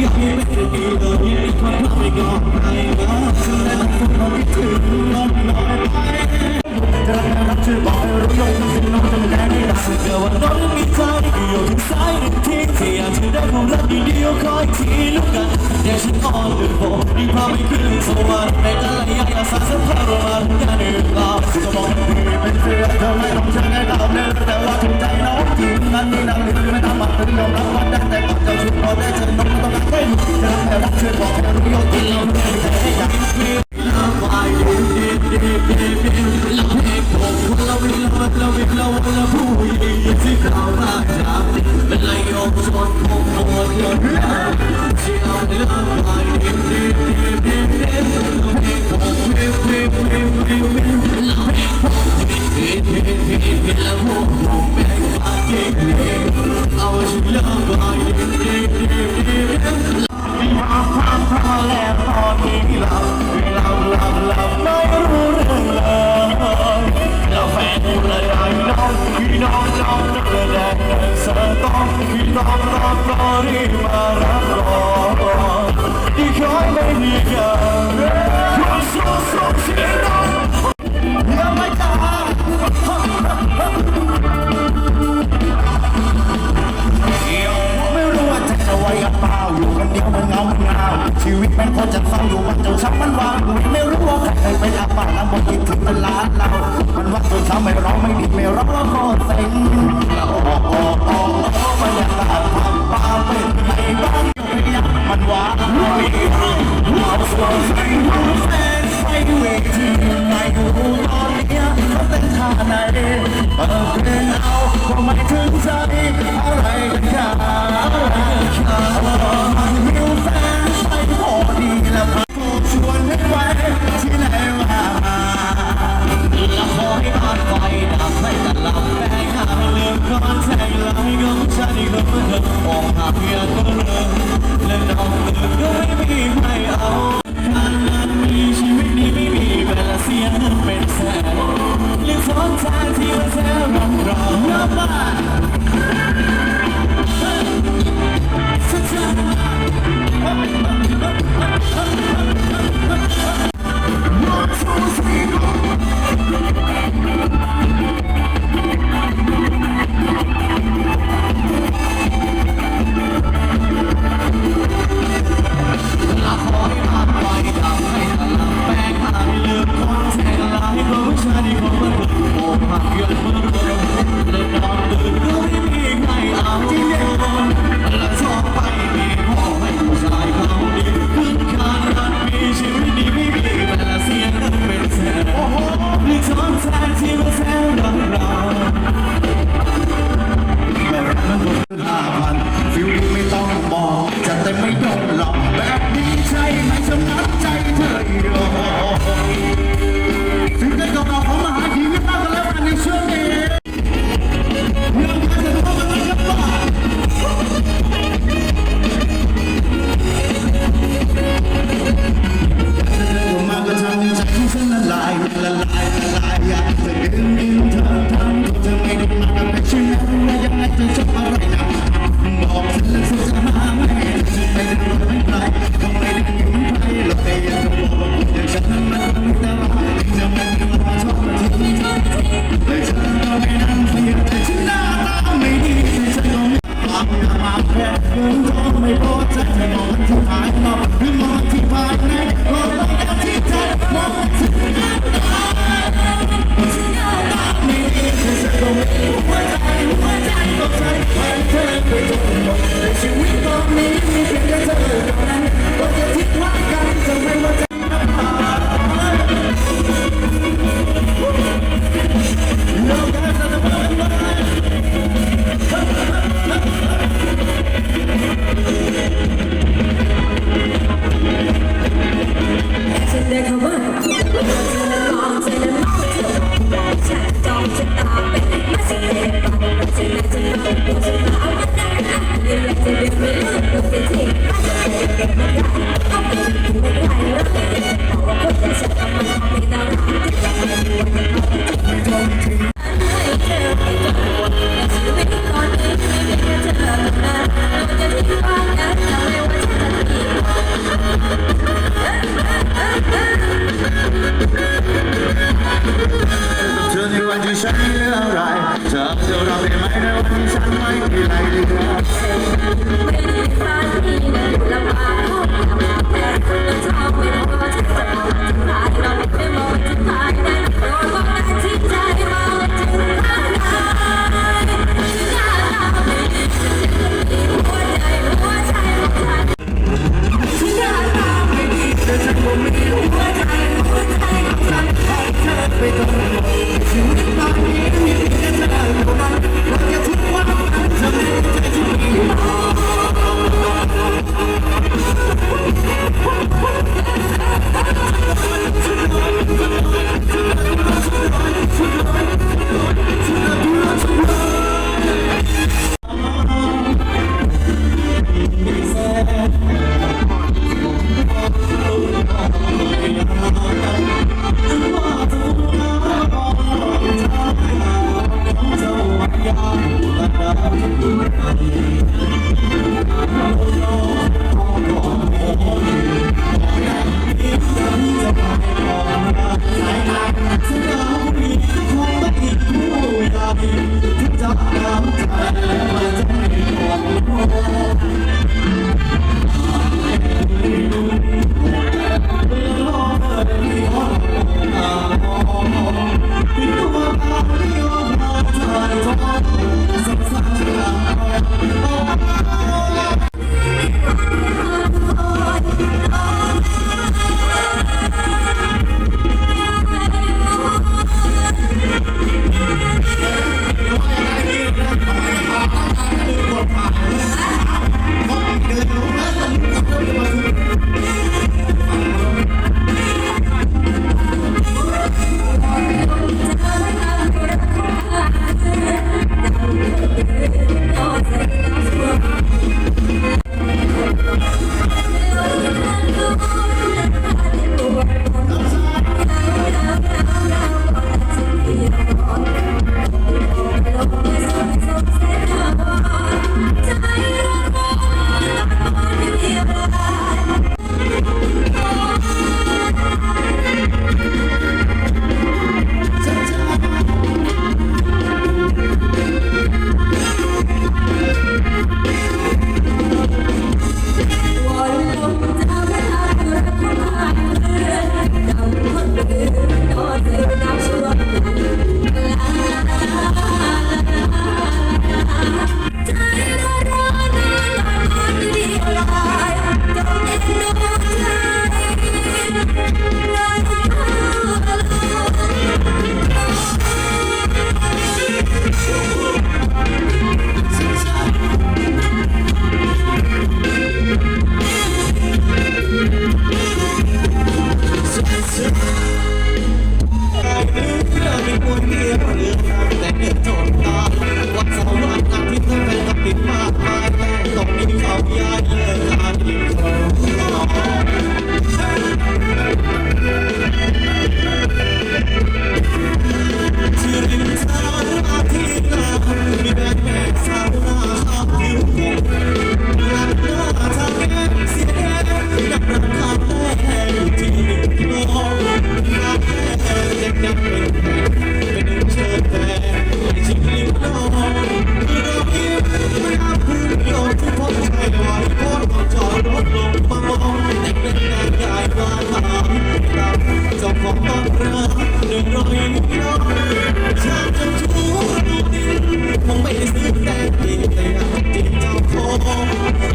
อยากมีไม่ได้ดีตอนนี้มีความรักไม่งอใมาแต่ถ้าคนราคิดถึงลออยไปจะรันรักช่วยบอกให้รู้ยกที่สิ่งน้องจะไม่ได้ไม่ได้เจอว่าน้องมีใครอยู่ทห้ายนึ่งที่อยากจะได้ควารักดีๆคอยทีลูกกันอย่าฉันอ่อนหรือโบมีความไม่ขึ้นสวรรค์ในแต่ลอย่างอาสาสัมผัสประมอย่หนึ่งรากที่เป็นเสือเธอไม่ต้องเชื่อในเราเลยแต่ว่าถึงใจน้องจริงนั้นนี่นั่งหรือไม่ทำมันถึงยอมรับว่าได้แต่ก่นจะชุด ฟังอยู่วันจนช้ำมันวางไม่รู้ว่าใครไปอาบปากน้ำบ่ยิ่งถึงเป็นล้านเรามันว่าจนช้ำไม่ร้องไม่ดีไม่ร้องก็เซ็งโอ้โอ้โอ้บรรยากาศความป่าเป็นไงบ้างอยู่ยังมันว่าเราอีกเราสวงใส่เราแสนไฟเวทีมาอยู่ตอนนี้เขาเป็นท่าไหนเออเพลงเอาก็ไม่ถึงใจอะไรกันอะไรกัน away.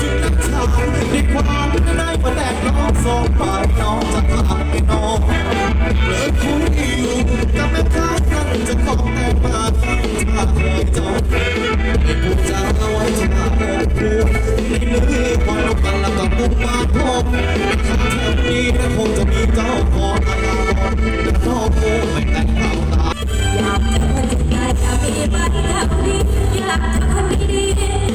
จริงนักชายในความได้มาแตกน้องสองปากน้องจะขาดไม่น้องเลิกคุยอยู่กับแม่ค้าท่นจะของแต่งมาทั้งชาเคยจองไม่พูดจะเอาไว้ชาโอ้พูดในเนื้อพอลงกันแล้วก็มุ่มาพบข้าแถวนี้นะคงจะมีเจ้าของอาลาบอนและพ่อโมไม่แต่งเราตาอยากจะคนใจอยากมีบ้านอยากดีอยากเจอคนดี